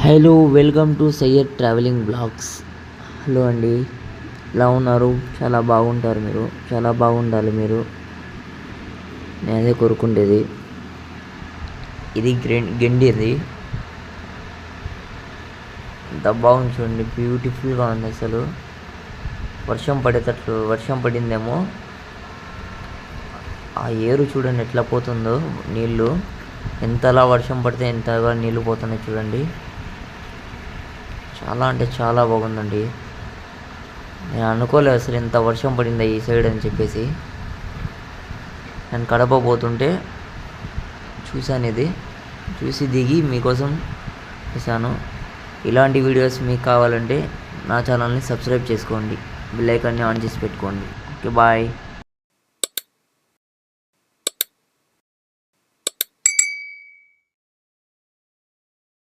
Hello welcome to Syed traveling blogs. Hello అండి. ఎలా ఉన్నారు? చాలా బాగుంటారు మీరు. చాలా బాగుండాలి మీరు. నేను అదే కోరుకుండేది. ఇది గ్రెం- గెండిది ఎంత బాగుంది చూడండి. బ్యూటిఫుల్గా ఉంది అసలు. వర్షం పడేటట్లు వర్షం పడిందేమో. ఆ ఏరు చూడండి ఎట్లా పోతుందో నీళ్ళు. ఎంతలా వర్షం పడితే ఎంతగా నీళ్ళు పోతున్నాయి చూడండి. చాలా అంటే చాలా బాగుందండి. నేను అనుకోలేదు అసలు ఇంత వర్షం పడిందా ఈ సైడ్ అని చెప్పేసి. నేను కడప పోతుంటే చూశాను ఇది. చూసి దిగి మీకోసం చేశాను ఇలాంటి వీడియోస్ మీకు కావాలంటే నా ఛానల్ని సబ్స్క్రైబ్ చేసుకోండి. బెల్ ఐకాన్ని ఆన్ చేసి పెట్టుకోండి. Okay bye.